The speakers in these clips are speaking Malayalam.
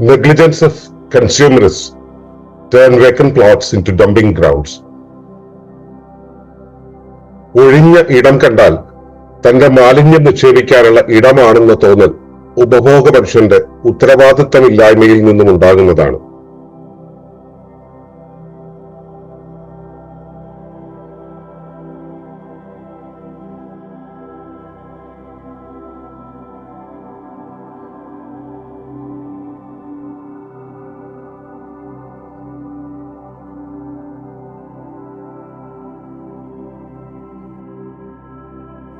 negligence of consumers turn vacant plots into dumping grounds. ഒഴിഞ്ഞ ഇടം കണ്ടാൽ തന്റെ മാലിന്യം നിക്ഷേപിക്കാനുള്ള ഇടമാണെന്ന തോന്നൽ ഉപഭോഗ മനുഷ്യന്റെ ഉത്തരവാദിത്തമില്ലായ്മയിൽ നിന്നും ഉണ്ടാകുന്നതാണ്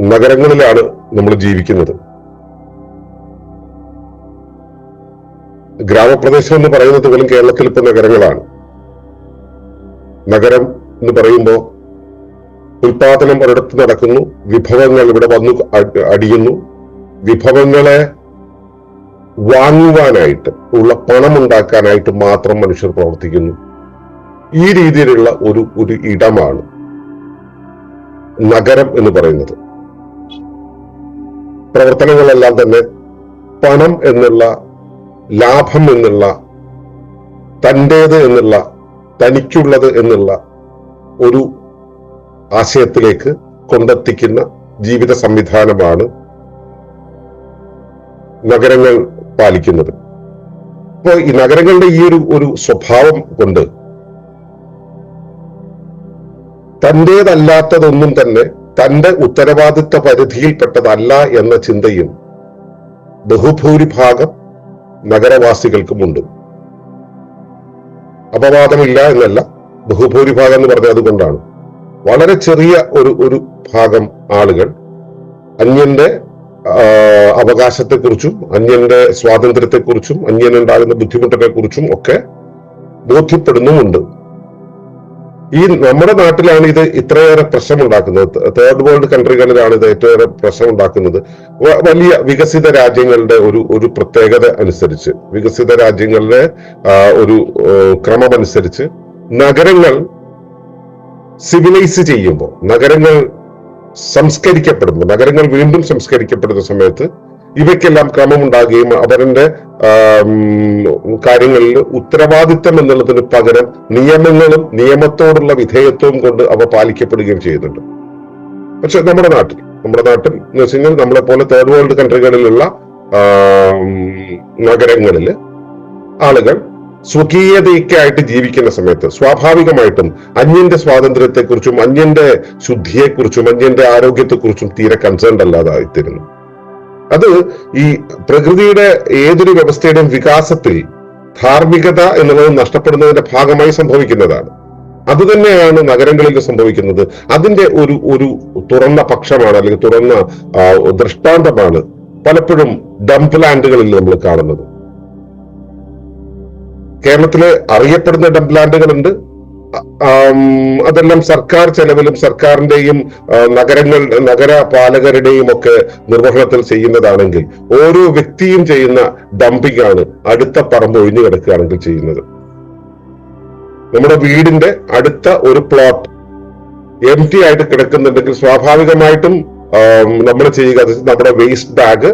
നഗരങ്ങളിലാണ് നമ്മൾ ജീവിക്കുന്നത്. ഗ്രാമപ്രദേശം എന്ന് പറയുന്നത് പോലും കേരളത്തിൽ ഇപ്പൊ നഗരങ്ങളാണ്. നഗരം എന്ന് പറയുമ്പോൾ ഉൽപാദനം ഒരിടത്ത് നടക്കുന്നു വിഭവങ്ങൾ ഇവിടെ വന്നു അടിയുന്നു. വിഭവങ്ങളെ വാങ്ങുവാനായിട്ട് ഉള്ള പണം ഉണ്ടാക്കാനായിട്ട് മാത്രം മനുഷ്യർ പ്രവർത്തിക്കുന്നു. ഈ രീതിയിലുള്ള ഒരു ഒരു ഇടമാണ് നഗരം എന്ന് പറയുന്നത്. പ്രവർത്തനങ്ങളെല്ലാം തന്നെ പണം എന്നുള്ള ലാഭം എന്നുള്ള തന്റേത് എന്നുള്ള തനിക്കുള്ളത് എന്നുള്ള ഒരു ആശയത്തിലേക്ക് കൊണ്ടെത്തിക്കുന്ന ജീവിത സംവിധാനമാണ് നഗരങ്ങൾ പാലിക്കുന്നത്. അപ്പോൾ ഈ നഗരങ്ങളുടെ ഈ ഒരു ഒരു സ്വഭാവം കൊണ്ട് തന്റേതല്ലാത്തതൊന്നും തന്നെ തന്റെ ഉത്തരവാദിത്വ പരിധിയിൽപ്പെട്ടതല്ല എന്ന ചിന്തയും ബഹുഭൂരിഭാഗം നഗരവാസികൾക്കുമുണ്ട്. അപവാദമില്ല എന്നല്ല ബഹുഭൂരിഭാഗം എന്ന് പറഞ്ഞത് അതുകൊണ്ടാണ്. വളരെ ചെറിയ ഒരു ഒരു ഭാഗം ആളുകൾ അന്യന്റെ അവകാശത്തെക്കുറിച്ചും അന്യന്റെ സ്വാതന്ത്ര്യത്തെക്കുറിച്ചും അന്യനുണ്ടാകുന്ന ബുദ്ധിമുട്ടിനെ കുറിച്ചും ഒക്കെ ബോധ്യപ്പെടുന്നുമുണ്ട്. ഈ നമ്മുടെ നാട്ടിലാണ് ഇത് ഇത്രയേറെ പ്രശ്നമുണ്ടാക്കുന്നത്. തേർഡ് വേൾഡ് കൺട്രികളിലാണ് ഇത് ഏറ്റവും പ്രശ്നം ഉണ്ടാക്കുന്നത് വലിയ വികസിത രാജ്യങ്ങളുടെ ഒരു ഒരു പ്രത്യേകത അനുസരിച്ച് വികസിത രാജ്യങ്ങളുടെ ഒരു ക്രമമനുസരിച്ച് നഗരങ്ങൾ സിവിലൈസ് ചെയ്യുമ്പോൾ നഗരങ്ങൾ സംസ്കരിക്കപ്പെടുമ്പോൾ നഗരങ്ങൾ വീണ്ടും സംസ്കരിക്കപ്പെടുന്ന സമയത്ത് ഇവയ്ക്കെല്ലാം ക്രമമുണ്ടാകുകയും അവരുടെ കാര്യങ്ങളിൽ ഉത്തരവാദിത്തം എന്നുള്ളതിന് പകരം നിയമങ്ങളും നിയമത്തോടുള്ള വിധേയത്വവും കൊണ്ട് അവ പാലിക്കപ്പെടുകയും ചെയ്യുന്നുണ്ട്. പക്ഷെ നമ്മുടെ നാട്ടിൽ നമ്മുടെ നാട്ടിൽ എന്ന് വെച്ച് കഴിഞ്ഞാൽ നമ്മളെ പോലെ തേർഡ് വേൾഡ് കൺട്രികളിലുള്ള നഗരങ്ങളിൽ ആളുകൾ സ്വകീയതയ്ക്കായിട്ട് ജീവിക്കുന്ന സമയത്ത് സ്വാഭാവികമായിട്ടും അന്യന്റെ സ്വാതന്ത്ര്യത്തെക്കുറിച്ചും അന്യന്റെ ശുദ്ധിയെക്കുറിച്ചും അന്യന്റെ ആരോഗ്യത്തെക്കുറിച്ചും തീരെ കൺസേൺഡ് അല്ലാതായിത്തീരുന്നു. അത് ഈ പ്രകൃതിയുടെ ഏതൊരു വ്യവസ്ഥയുടെയും വികാസത്തിൽ ധാർമ്മികത എന്നുള്ളത് നഷ്ടപ്പെടുന്നതിന്റെ ഭാഗമായി സംഭവിക്കുന്നതാണ്. അതുതന്നെയാണ് നഗരങ്ങളിൽ സംഭവിക്കുന്നത്. അതിന്റെ ഒരു ഒരു തുറന്ന പക്ഷമാണ് അല്ലെങ്കിൽ തുറന്ന ദൃഷ്ടാന്തമാണ് പലപ്പോഴും ഡംപ് ലാൻഡുകളിൽ നമ്മൾ കാണുന്നത്. കേരളത്തിലെ അറിയപ്പെടുന്ന ഡംപ് ലാൻഡുകളുണ്ട് അതെല്ലാം സർക്കാർ ചെലവിലും സർക്കാരിന്റെയും നഗരങ്ങൾ നഗരങ്ങൾ നഗരപാലകരുടെയും ഒക്കെ നിർവഹണത്തിൽ ചെയ്യുന്നതാണെങ്കിൽ ഓരോ വ്യക്തിയും ചെയ്യുന്ന ഡംപിംഗ് ആണ് അടുത്ത പറമ്പ് ഒഴിഞ്ഞു കിടക്കുകയാണെങ്കിൽ ചെയ്യുന്നത്. നമ്മുടെ വീടിന്റെ അടുത്ത ഒരു പ്ലോട്ട് എം ടി ആയിട്ട് കിടക്കുന്നുണ്ടെങ്കിൽ സ്വാഭാവികമായിട്ടും നമ്മൾ ചെയ്യുക നമ്മുടെ വേസ്റ്റ് ബാഗ്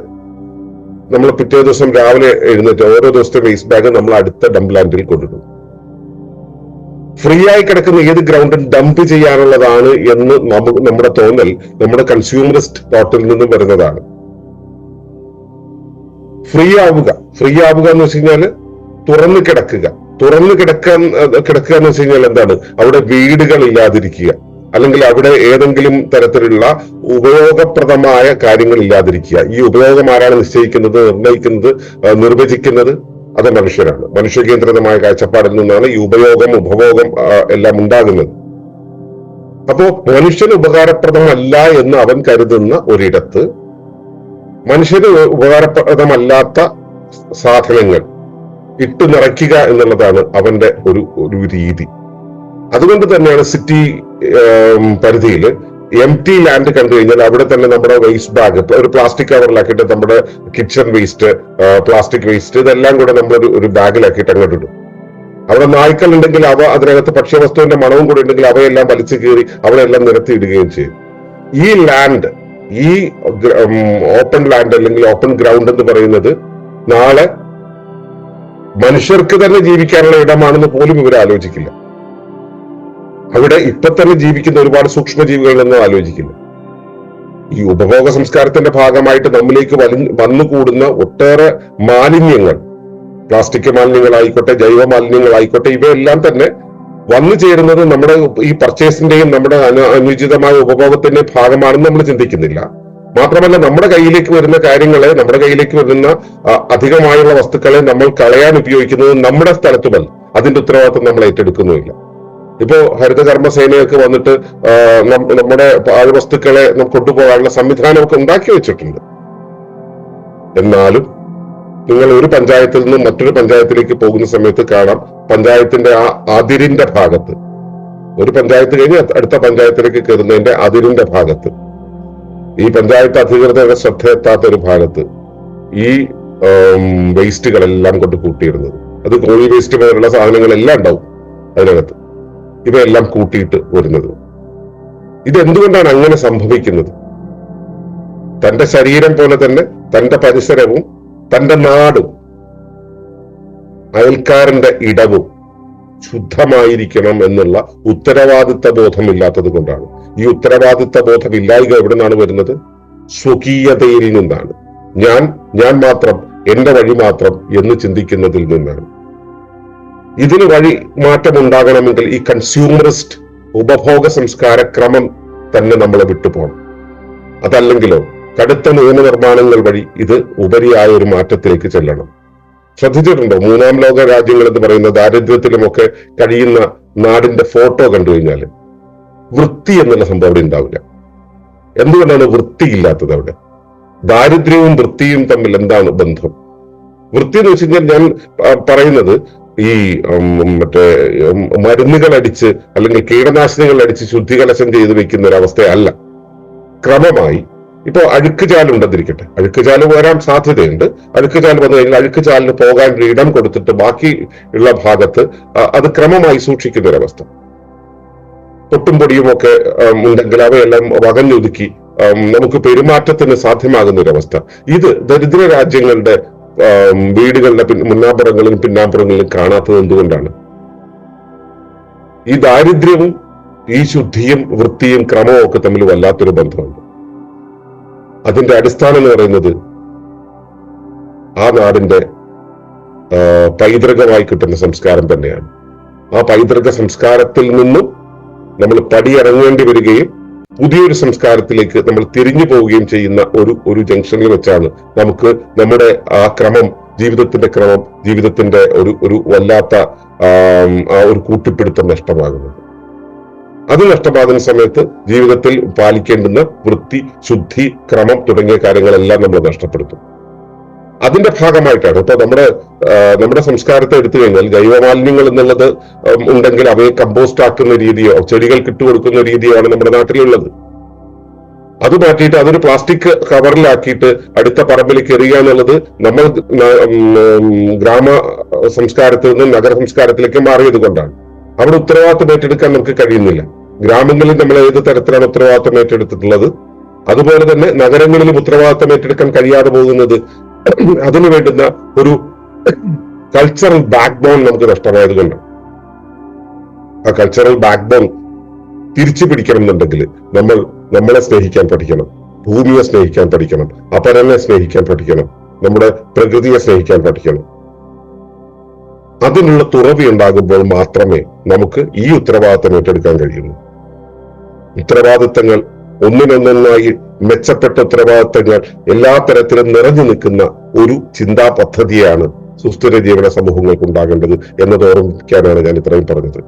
നമ്മൾ പിറ്റേ ദിവസം രാവിലെ എഴുന്നേറ്റ് ഓരോ ദിവസത്തെ വേസ്റ്റ് ബാഗ് നമ്മൾ അടുത്ത ഡംപ് ലാൻഡിൽ കൊണ്ടിടും. ഫ്രീ ആയി കിടക്കുന്ന ഏത് ഗ്രൗണ്ടും ഡംപ് ചെയ്യാനുള്ളതാണ് എന്ന് നമുക്ക് നമ്മുടെ തോന്നൽ നമ്മുടെ കൺസ്യൂമറിസ്റ്റ് തോട്ടിൽ നിന്നും വരുന്നതാണ്. ഫ്രീ ആവുക. ഫ്രീ ആവുക എന്ന് വെച്ച് കഴിഞ്ഞാൽ തുറന്നു കിടക്കുക. തുറന്നു കിടക്കാൻ കിടക്കുക എന്ന് വെച്ച് കഴിഞ്ഞാൽ എന്താണ്? അവിടെ വീടുകൾ ഇല്ലാതിരിക്കുക. അല്ലെങ്കിൽ അവിടെ ഏതെങ്കിലും തരത്തിലുള്ള ഉപയോഗപ്രദമായ കാര്യങ്ങൾ ഇല്ലാതിരിക്കുക. ഈ ഉപയോഗം ആരാണ് നിശ്ചയിക്കുന്നത് നിർണയിക്കുന്നത് നിർവചിക്കുന്നത്? അത് മനുഷ്യരാണ്. മനുഷ്യകേന്ദ്രിതമായ കാഴ്ചപ്പാടിൽ നിന്നാണ് ഈ ഉപയോഗം ഉപഭോഗം എല്ലാം ഉണ്ടാകുന്നത്. അപ്പോ മനുഷ്യന് ഉപകാരപ്രദമല്ല എന്ന് അവൻ കരുതുന്ന ഒരിടത്ത് മനുഷ്യന് ഉപകാരപ്രദമല്ലാത്ത സാധനങ്ങൾ ഇട്ടു നിറയ്ക്കുക എന്നുള്ളതാണ് അവന്റെ ഒരു ഒരു രീതി. അതുകൊണ്ട് തന്നെയാണ് സിറ്റി പരിധിയിൽ എം ടി ലാൻഡ് കണ്ടു കഴിഞ്ഞാൽ അവിടെ തന്നെ നമ്മുടെ വേസ്റ്റ് ബാഗ് ഒരു പ്ലാസ്റ്റിക് കവറിലാക്കിയിട്ട് നമ്മുടെ കിച്ചൺ വേസ്റ്റ് പ്ലാസ്റ്റിക് വേസ്റ്റ് ഇതെല്ലാം കൂടെ നമ്മൾ ഒരു ബാഗിലാക്കിയിട്ട് അങ്ങോട്ട് ഇടും. അവിടെ നായ്ക്കൾ ഉണ്ടെങ്കിൽ അവ അതിനകത്ത് ഭക്ഷ്യവസ്തുവിന്റെ മണവും കൂടെ ഉണ്ടെങ്കിൽ അവയെല്ലാം വലിച്ചു കീറി നിരത്തി ഇടുകയും ചെയ്യും. ഈ ലാൻഡ് ഈ ഓപ്പൺ ലാൻഡ് അല്ലെങ്കിൽ ഓപ്പൺ ഗ്രൗണ്ട് എന്ന് പറയുന്നത് നാളെ മനുഷ്യർക്ക് തന്നെ ജീവിക്കാനുള്ള ഇടമാണെന്ന് പോലും ഇവർ ആലോചിക്കില്ല. അവിടെ ഇപ്പൊ തന്നെ ജീവിക്കുന്ന ഒരുപാട് സൂക്ഷ്മജീവികളെന്നും ആലോചിക്കുന്നു ഈ ഉപഭോഗ സംസ്കാരത്തിന്റെ ഭാഗമായിട്ട് നമ്മിലേക്ക് വലി വന്നുകൂടുന്ന ഒട്ടേറെ മാലിന്യങ്ങൾ പ്ലാസ്റ്റിക് മാലിന്യങ്ങളായിക്കോട്ടെ ജൈവ മാലിന്യങ്ങളായിക്കോട്ടെ ഇവയെല്ലാം തന്നെ വന്നു ചേരുന്നത് നമ്മുടെ ഈ പർച്ചേസിന്റെയും നമ്മുടെ അനു- അനുചിതമായ ഉപഭോഗത്തിന്റെയും ഭാഗമാണെന്ന് നമ്മൾ ചിന്തിക്കുന്നില്ല. മാത്രമല്ല നമ്മുടെ കയ്യിലേക്ക് വരുന്ന കാര്യങ്ങളെ നമ്മുടെ കയ്യിലേക്ക് വരുന്ന അധികമായുള്ള വസ്തുക്കളെ നമ്മൾ കളയാൻ ഉപയോഗിക്കുന്നത് നമ്മുടെ സ്ഥലത്തുമല്ല. അതിന്റെ ഉത്തരവാദിത്വം നമ്മൾ ഏറ്റെടുക്കുന്നുമില്ല. ഇപ്പോ ഹരിതകർമ്മ സേനയൊക്കെ വന്നിട്ട് നമ്മുടെ പാഴ്വസ്തുക്കളെ കൊണ്ടുപോകാനുള്ള സംവിധാനമൊക്കെ ഉണ്ടാക്കി വെച്ചിട്ടുണ്ട്. എന്നാലും നിങ്ങൾ ഒരു പഞ്ചായത്തിൽ നിന്ന് മറ്റൊരു പഞ്ചായത്തിലേക്ക് പോകുന്ന സമയത്ത് കാണാം പഞ്ചായത്തിന്റെ ആ അതിരിന്റെ ഭാഗത്ത് ഒരു പഞ്ചായത്ത് കഴിഞ്ഞ് അടുത്ത പഞ്ചായത്തിലേക്ക് കയറുന്നതിന്റെ അതിരിന്റെ ഭാഗത്ത് ഈ പഞ്ചായത്ത് അധികൃതരുടെ ശ്രദ്ധ എത്താത്ത ഒരു ഭാഗത്ത് ഈ വേസ്റ്റുകളെല്ലാം കൊണ്ട് കൂട്ടിയിടുന്നത്. അത് കോഴി വേസ്റ്റ് പോലുള്ള സാധനങ്ങളെല്ലാം ഉണ്ടാവും അതിനകത്ത്. ഇവയെല്ലാം കൂട്ടിയിട്ട് വരുന്നത്. ഇതെന്തുകൊണ്ടാണ് അങ്ങനെ സംഭവിക്കുന്നത്? തന്റെ ശരീരം പോലെ തന്നെ തന്റെ പരിസരവും തന്റെ നാടും അയൽക്കാരന്റെ ഇടവും ശുദ്ധമായിരിക്കണം എന്നുള്ള ഉത്തരവാദിത്ത ബോധമില്ലാത്തത് കൊണ്ടാണ്. ഈ ഉത്തരവാദിത്ത ബോധം ഇല്ലായ്മ എവിടെ നിന്നാണ് വരുന്നത്? സ്വകീയതയിൽ നിന്നാണ്. ഞാൻ ഞാൻ മാത്രം എന്റെ വഴി മാത്രം എന്ന് ചിന്തിക്കുന്നതിൽ നിന്നാണ്. ഇതിന് വഴി മാറ്റമുണ്ടാകണമെങ്കിൽ ഈ കൺസ്യൂമറിസ്റ്റ് ഉപഭോഗ സംസ്കാര ക്രമം തന്നെ നമ്മളെ വിട്ടുപോകണം അതല്ലെങ്കിലോ കടുത്ത നിയമനിർമ്മാണങ്ങൾ വഴി ഇത് ഉപരിയായ ഒരു മാറ്റത്തിലേക്ക് ചെല്ലണം. ശ്രദ്ധിച്ചിട്ടുണ്ടോ? മൂന്നാം ലോക രാജ്യങ്ങൾ എന്ന് പറയുന്ന ദാരിദ്ര്യത്തിലുമൊക്കെ കഴിയുന്ന നാടിന്റെ ഫോട്ടോ കണ്ടു കഴിഞ്ഞാൽ വൃത്തി എന്നുള്ള സംഭവം അവിടെ ഉണ്ടാവില്ല. എന്തുകൊണ്ടാണ് വൃത്തിയില്ലാത്തത് അവിടെ? ദാരിദ്ര്യവും വൃത്തിയും തമ്മിൽ എന്താണ് ബന്ധം? വൃത്തി എന്ന് വെച്ച് കഴിഞ്ഞാൽ ഞാൻ പറയുന്നത് ഈ മറ്റേ മരുന്നുകൾ അടിച്ച് അല്ലെങ്കിൽ കീടനാശിനികൾ അടിച്ച് ശുദ്ധികലശം ചെയ്ത് വെക്കുന്ന ഒരു അവസ്ഥയല്ല ക്രമമായി ഇപ്പോ അഴുക്കുചാൽ ഉണ്ടെന്നിരിക്കട്ടെ. അഴുക്കുചാൽ വരാൻ സാധ്യതയുണ്ട്. അഴുക്കുചാൽ വന്നു കഴിഞ്ഞാൽ അഴുക്കുചാലിന് പോകാൻ ഒരു ഇടം കൊടുത്തിട്ട് ബാക്കി ഉള്ള ഭാഗത്ത് അത് ക്രമമായി സൂക്ഷിക്കുന്ന ഒരവസ്ഥ പൊട്ടും പൊടിയും ഒക്കെ ഉണ്ടെങ്കിൽ അവയെല്ലാം വകഞ്ഞൊതുക്കി നമുക്ക് പെരുമാറ്റത്തിന് സാധ്യമാകുന്ന ഒരവസ്ഥ ഇത് ദരിദ്ര രാജ്യങ്ങളുടെ വീടുകളുടെ മുന്നാമ്പുറങ്ങളിലും പിന്നാമ്പുറങ്ങളിലും കാണാത്തത് എന്തുകൊണ്ടാണ്? ഈ ദാരിദ്ര്യവും ഈ ശുദ്ധിയും വൃത്തിയും ക്രമവും ഒക്കെ തമ്മിൽ വല്ലാത്തൊരു ബന്ധമുണ്ട്. അതിന്റെ അടിസ്ഥാനം എന്ന് പറയുന്നത് ആ നാടിന്റെ പൈതൃകമായി കിട്ടുന്ന സംസ്കാരം തന്നെയാണ്. ആ പൈതൃക സംസ്കാരത്തിൽ നിന്നും നമ്മൾ പടിയിറങ്ങേണ്ടി വരികയും പുതിയൊരു സംസ്കാരത്തിലേക്ക് നമ്മൾ തിരിഞ്ഞു പോവുകയും ചെയ്യുന്ന ഒരു ഒരു ജംഗ്ഷനിൽ വെച്ചാണ് നമുക്ക് നമ്മുടെ ആ ക്രമം ജീവിതത്തിന്റെ ക്രമം ജീവിതത്തിന്റെ ഒരു ഒരു വല്ലാത്ത ഒരു കൂട്ടിപ്പിടുത്തം നഷ്ടമാകുന്നത്. അത് നഷ്ടമാകുന്ന സമയത്ത് ജീവിതത്തിൽ പാലിക്കേണ്ടുന്ന വൃത്തി ശുദ്ധി ക്രമം തുടങ്ങിയ കാര്യങ്ങളെല്ലാം നമ്മൾ നഷ്ടപ്പെടുത്തും. അതിന്റെ ഭാഗമായിട്ടാണ്. ഇപ്പൊ നമ്മുടെ നമ്മുടെ സംസ്കാരത്തെ എടുത്തു കഴിഞ്ഞാൽ ജൈവമാലിന്യങ്ങൾ എന്നുള്ളത് ഉണ്ടെങ്കിൽ അവയെ കമ്പോസ്റ്റ് ആക്കുന്ന രീതിയോ ചെടികൾക്ക് ഇട്ടുകൊടുക്കുന്ന രീതിയോ ആണ് നമ്മുടെ നാട്ടിലുള്ളത്. അത് മാറ്റിയിട്ട് അതൊരു പ്ലാസ്റ്റിക് കവറിലാക്കിയിട്ട് അടുത്ത പറമ്പിലേക്ക് എറിയുക എന്നുള്ളത് നമ്മൾ ഗ്രാമ സംസ്കാരത്തിൽ നിന്ന് നഗര സംസ്കാരത്തിലേക്ക് മാറിയത് കൊണ്ടാണ്. അവിടെ ഉത്തരവാദിത്തം ഏറ്റെടുക്കാൻ നമുക്ക് കഴിയുന്നില്ല. ഗ്രാമങ്ങളിൽ നമ്മൾ ഏത് തരത്തിലാണ് ഉത്തരവാദിത്തം ഏറ്റെടുത്തിട്ടുള്ളത്? അതുപോലെ തന്നെ നഗരങ്ങളിലും ഉത്തരവാദിത്തം ഏറ്റെടുക്കാൻ കഴിയാതെ പോകുന്നത് അതിനു വേണ്ടുന്ന ഒരു കൾച്ചറൽ ബാക്ക് ബോൺ നമുക്ക് നഷ്ടമായത് കൊണ്ടാണ് ആ കൾച്ചറൽ ബാക്ക് ബോൺ തിരിച്ചു പിടിക്കണം എന്നുണ്ടെങ്കിൽ നമ്മൾ നമ്മളെ സ്നേഹിക്കാൻ പഠിക്കണം ഭൂമിയെ സ്നേഹിക്കാൻ പഠിക്കണം അപരനെ സ്നേഹിക്കാൻ പഠിക്കണം നമ്മുടെ പ്രകൃതിയെ സ്നേഹിക്കാൻ പഠിക്കണം. അതിനുള്ള തുറവി ഉണ്ടാകുമ്പോൾ മാത്രമേ നമുക്ക് ഈ ഉത്തരവാദിത്തം ഏറ്റെടുക്കാൻ കഴിയുള്ളൂ. ഉത്തരവാദിത്തങ്ങൾ ഒന്നിനൊന്നൊന്നായി മെച്ചപ്പെട്ട ഉത്തരവാദിത്തങ്ങൾ എല്ലാ തരത്തിലും നിറഞ്ഞു നിൽക്കുന്ന ഒരു ചിന്താ പദ്ധതിയാണ് സുസ്ഥിര ജീവന സമൂഹങ്ങൾക്ക് ഉണ്ടാകേണ്ടത് എന്നത് ഓർമ്മിക്കാനാണ് ഞാൻ ഇത്രയും പറഞ്ഞത്.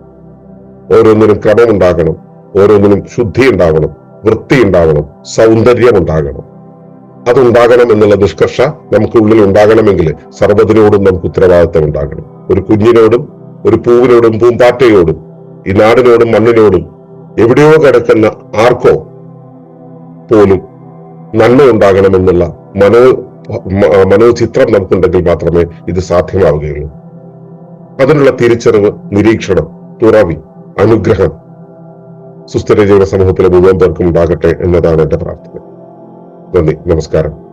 ഓരോന്നിനും ക്രമമുണ്ടാകണം ഓരോന്നിനും ശുദ്ധി ഉണ്ടാകണം വൃത്തി ഉണ്ടാകണം സൗന്ദര്യം ഉണ്ടാകണം. അതുണ്ടാകണം എന്നുള്ള നിഷ്കർഷ നമുക്ക് ഉള്ളിൽ ഉണ്ടാകണമെങ്കിൽ സർവതിനോടും നമുക്ക് ഉത്തരവാദിത്തം ഉണ്ടാകണം. ഒരു കുഞ്ഞിനോടും ഒരു പൂവിനോടും പൂമ്പാറ്റയോടും ഈ നാടിനോടും മണ്ണിനോടും എവിടെയോ കിടക്കുന്ന ആർക്കോ പോലും നന്മ ഉണ്ടാകണമെന്നുള്ള മനോ മനോചിത്രം നമുക്കുണ്ടെങ്കിൽ മാത്രമേ ഇത് സാധ്യമാവുകയുള്ളൂ. അതിനുള്ള തിരിച്ചറിവ് നിരീക്ഷണം തുറവി അനുഗ്രഹം സുസ്ഥിര ജീവിത സമൂഹത്തിലെ മുഴുവൻ പേർക്കും ഉണ്ടാകട്ടെ എന്നതാണ് എന്റെ പ്രാർത്ഥന. നന്ദി നമസ്കാരം.